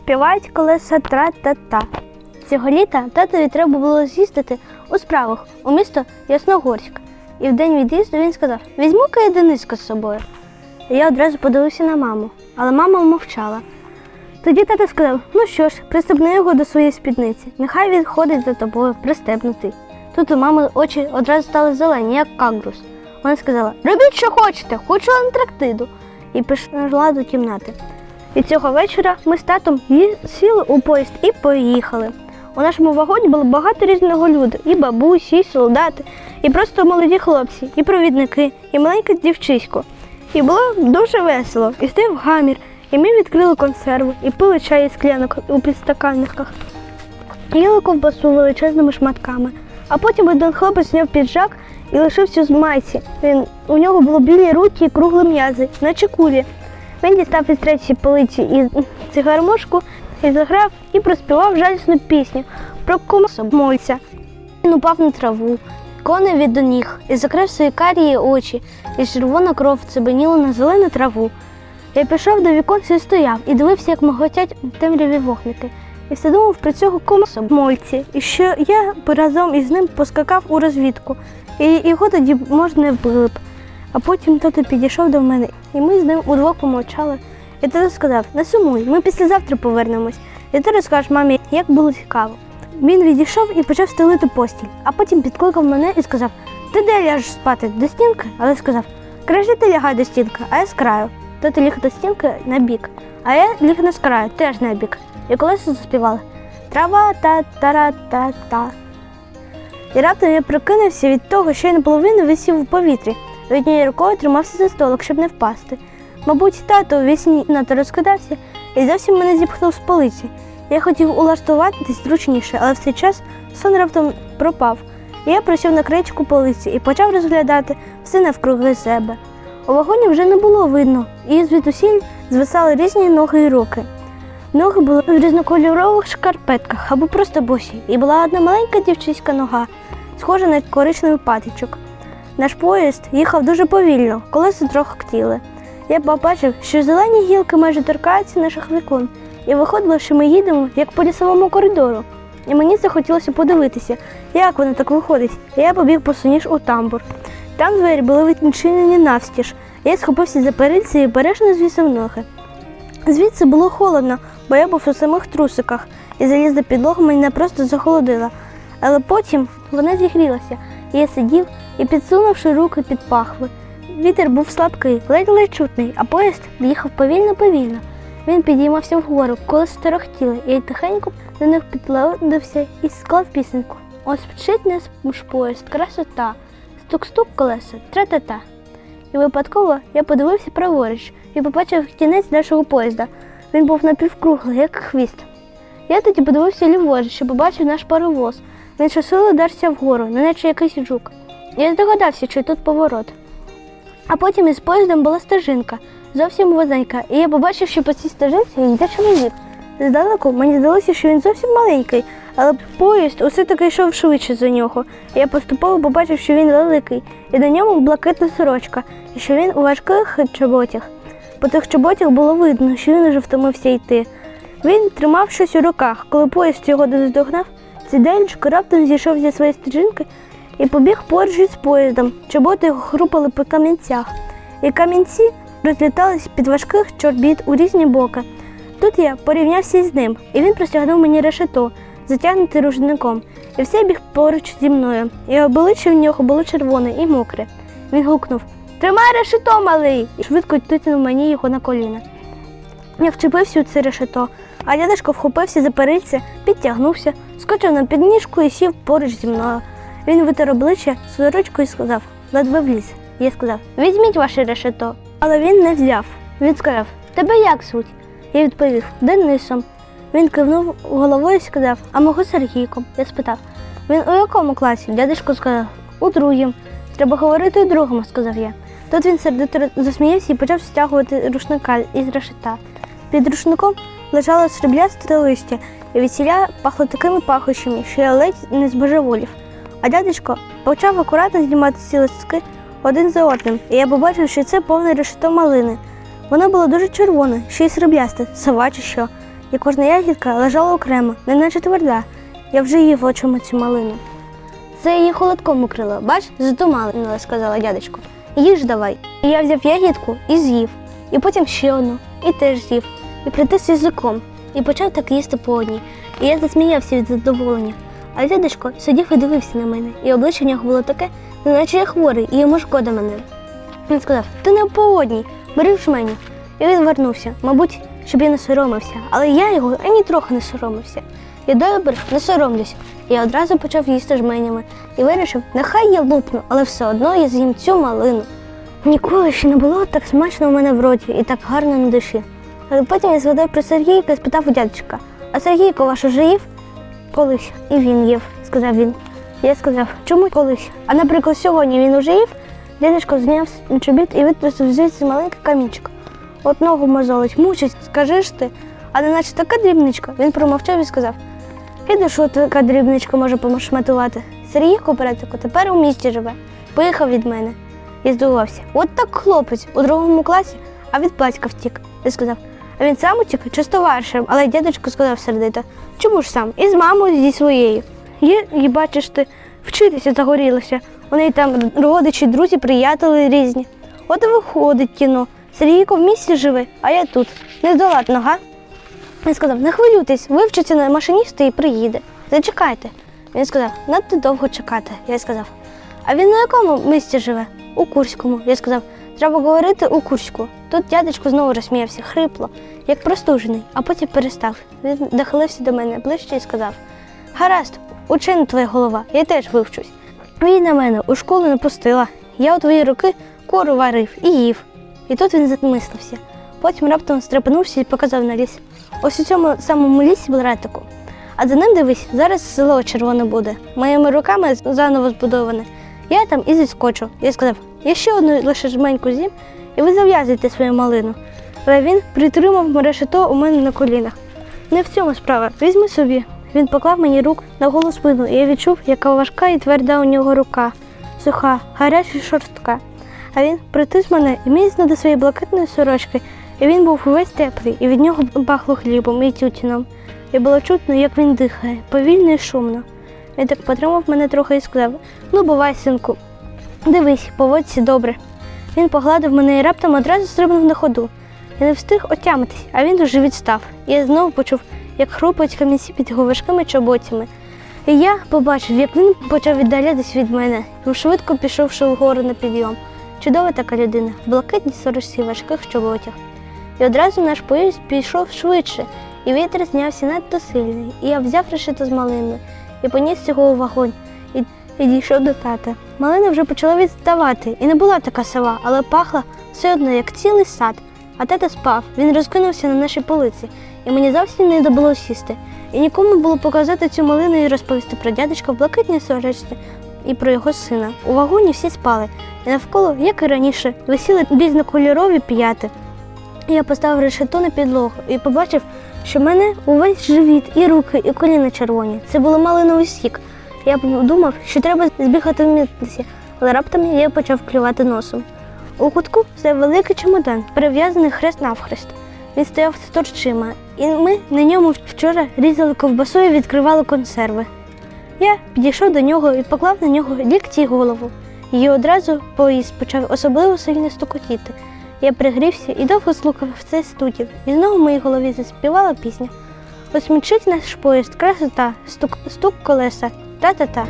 співають колеса тра-та-та. Цього літа татові треба було з'їздити у справах у місто Ясногорськ. І в день від'їзду він сказав: візьму-ка я Дениска з собою. Я одразу подивився на маму, але мама мовчала. Тоді тато сказав: ну що ж, пристебни його до своєї спідниці. Нехай він ходить за тобою, пристебнутий. Тут у мами очі одразу стали зелені, як кагрус. Вона сказала: Робіть, що хочете, хочу Антарктиду. І пішла до кімнати. І цього вечора ми з татом сіли у поїзд і поїхали. У нашому вагоні було багато різного люду: і бабусі, і солдати, і просто молоді хлопці, і провідники, і маленьке дівчисько. І було дуже весело, і стояв гамір, і ми відкрили консерву, і пили чай із склянок у підстаканниках. Їли ковбасу величезними шматками. А потім один хлопець зняв піджак і лишився з майці. Він, у нього було білі руки і кругли м'язи, наче кулі. Він дістав із третьої полиці і цигармошку і заграв і проспівав жалісну пісню про комсомольця. Він упав на траву, коней від до ніг і закрив свої карії очі, і червона кров цибеніла на зелену траву. Я пішов до віконця і стояв і дивився, як миготять темряві вогники. І все думав про цього комсомольці, і що я разом із ним поскакав у розвідку, і його тоді можна вбили б. А потім тато підійшов до мене, і ми з ним удвох помовчали. І тато сказав: не сумуй, ми післязавтра повернемось, і ти розкажеш мамі, як було цікаво. Він відійшов і почав стелити постіль, а потім підкликав мене і сказав: Ти де ляжеш спати? До стінки? Але сказав, краще ти лягай до стінки, а я з краю. Тато ліг до стінки на бік, а я ліг на з краю, теж на бік. І колеса заспівали Трава та тара та та. І раптом я прокинувся від того, що я наполовину висів у повітрі. Однією рукою тримався за столик, щоб не впасти. Мабуть, тато у вісні надто розкидався і зовсім мене зіпхнув з полиці. Я хотів улаштуватись зручніше, але в цей час сон раптом пропав. І я присів на кричку полиці і почав розглядати все навкруги себе. У вагоні вже не було видно, і звідусіль звисали різні ноги і руки. Ноги були в різнокольорових шкарпетках або просто босі, і була одна маленька дівчиська нога, схожа на коричневий патичок. Наш поїзд їхав дуже повільно, колеса трохи ктіли. Я побачив, що зелені гілки майже торкаються наших вікон, і виходило, що ми їдемо як по лісовому коридору. І мені захотілося подивитися, як воно так виходить. І я побіг посуніш у тамбур. Там двері були відчинені навстіж. Я схопився за перильці і бережно звісив ноги. Звідси було холодно, бо я був у самих трусиках, і залізна підлога мене просто захолодила. Але потім вона зігрілася, і я сидів і, підсунувши руки під пахви. Вітер був слабкий, ледь-ледь чутний, а поїзд їхав повільно-повільно. Він підіймався вгору, коли старохтіли, і тихенько до них підладився і склав пісеньку. Ось вчить нас ж поїзд, красота, стук-стук колеса, тра-та-та. І випадково я подивився праворуч і побачив кінець нашого поїзда. Він був напівкруглий, як хвіст. Я тоді подивився ліворуч і побачив наш паровоз. Він щосили дарся вгору, неначе якийсь жук. Я здогадався, що тут поворот. А потім із поїздом була стежинка, зовсім вузенька, і я побачив, що по цій стежинці йде чоловік. Здалеку мені здалося, що він зовсім маленький, але поїзд усе таки йшов швидше за нього. Я поступово побачив, що він великий, і на ньому блакитна сорочка, і що він у важких чоботях. По тих чоботях було видно, що він уже втомився йти. Він тримав щось у руках. Коли поїзд його наздогнав, Цідельчик раптом зійшов зі своєї стежинки і побіг поруч із поїздом. Чоботи хрупали по камінцях, і камінці розлітались під важких чорбіт у різні боки. Тут я порівнявся з ним, і він простягнув мені решето, затягнуте рушником, і все біг поруч зі мною. І обличчя в нього було червоне і мокре. Він гукнув Тримай решето, малий! і швидко титнув мені його на коліна. Я вчепився у це решето, а дядечко вхопився за перильця, підтягнувся, скочив на підніжку і сів поруч зі мною. Він витер обличчя сорочкою і сказав, ледве вліз. Я сказав, візьміть ваше решето. Але він не взяв. Він сказав, тебе як звуть? Я відповів, Денисом. Він кивнув головою і сказав, а мого Сергійком. Я спитав, він у якому класі? Дядечко сказав, у другому. Треба говорити у другому, сказав я. Тут він сердито засміявся і почав стягувати рушника із решета. Під рушником лежало сріблясте листя, і весіля пахло такими пахощами, що я ледь не збожеволів. А дядечко почав акуратно знімати ці листки один за одним, і я побачив, що це повне решето малини. Воно було дуже червоне, ще й сріблясте, сова чи що. і кожна ягідка лежала окремо, неначе тверда. Я вже їв очима цю малину. Це її холодком укрило. Бач, затуманила, сказала дядечко. Їж давай. І я взяв ягідку і з'їв. І потім ще одну, і теж з'їв, і притис язиком, і почав так їсти по одній. І я засміявся від задоволення. А дядечко сидів і дивився на мене, і обличчя в нього було таке, неначе я хворий, і йому шкода мене. Він сказав: Ти не по одній, бери в жменю. І він вернувся, мабуть, щоб я не соромився, але я його ані трохи не соромився. Я добре не соромлюся. Я одразу почав їсти жменями і вирішив, нехай я лупну, але все одно я з'їм цю малину. Ніколи ще не було так смачно у мене в роті і так гарно на душі. Але потім я згадав про Сергійка і спитав у дядечка, а Сергійко ваш уже їв? Колись. І він їв, сказав він. Я сказав, чому колись? А наприклад, сьогодні він уже їв? Дядечко зняв чобіт і витрусив звідси маленький камінчик. От ногу мозолить, мучить, скажи ж ти, а не наче така дрібничка. Він промовчав і сказав. І що така дрібничка може помашматувати? Сергійко братику тепер у місті живе. Поїхав від мене. І здивувався. От так хлопець у другому класі, а від батька втік. Я сказав, а він сам утік чи з товаришем, але дядечко сказав сердито. Чому ж сам? І з мамою зі своєю. Є, і бачиш ти, вчитися загорілося. Неї там родичі, друзі, приятелі різні. От і виходить кіно. Сергійко в місті живе, а я тут. Не здолат нога. Він сказав, не хвилюйтесь, вивчиться на машиніста і приїде. Зачекайте. Він сказав, надто довго чекати. Я сказав, а він на якому місті живе? У Курському. Я сказав, треба говорити у Курську. Тут дядечко знову розсміявся, хрипло, як простужений, а потім перестав. Він нахилився до мене ближче і сказав: Гаразд, учена твоя голова, я теж вивчусь. Він на мене у школу не пустила. Я у твої руки кору варив і їв. І тут він замислився. Потім раптом стрепенувся і показав на ліс. Ось у цьому самому лісі братику. А за ним дивись, зараз село червоне буде. Моїми руками заново збудоване. Я там і зіскочу. Я сказав, я ще одну лише жменьку з'їм, і ви зав'язуйте свою малину. Але він притримав решето у мене на колінах. Не в цьому справа. Візьми собі. Він поклав мені рук на голу спину, і я відчув, яка важка і тверда у нього рука, суха, гаряча і шорстка. А він притис мене і міцно до своєї блакитної сорочки, і він був увесь теплий, і від нього пахло хлібом і тютюном. І було чутно, як він дихає, повільно і шумно. Він так потримав мене трохи і сказав: Ну, бувай, синку, дивись, поводься добре. Він погладив мене і раптом одразу стрибнув на ходу. Я не встиг отямитись, а він уже відстав. Я знову почув, як хрупають камінці під його важкими чоботями. І я побачив, як він почав віддалятись від мене, і швидко пішовши вгору на підйом. Чудова така людина, в блакитній сорочці важких чоботях. І одразу наш поїзд пішов швидше, і вітер знявся надто сильний. І я взяв решето з малиною і поніс його у вагонь і, дійшов до тата. Малина вже почала відставати, і не була така сова, але пахла все одно, як цілий сад. А тата спав, він розкинувся на нашій полиці, і мені зовсім не добуло сісти. І нікому було показати цю малину і розповісти про дядечка в блакитній сорочці і про його сина. У вагоні всі спали, і навколо, як і раніше, висіли різнокольорові п'яти. Я поставив решето на підлогу і побачив, що в мене увесь живіт, і руки, і коліна червоні. Це було малиновий сік. Я подумав, що треба збігати вмітися, але раптом я почав клювати носом. У кутку стояв великий чемодан, перев'язаний хрест навхрест. Він стояв з торчима, і ми на ньому вчора різали ковбасу і відкривали консерви. Я підійшов до нього і поклав на нього лікті й голову. І одразу поїзд почав особливо сильно стукотіти. Я пригрівся і довго слухав цей стукіт, і знову в моїй голові заспівала пісня. Ось мчить наш поїзд, красота, стук, стук колеса, та-та-та.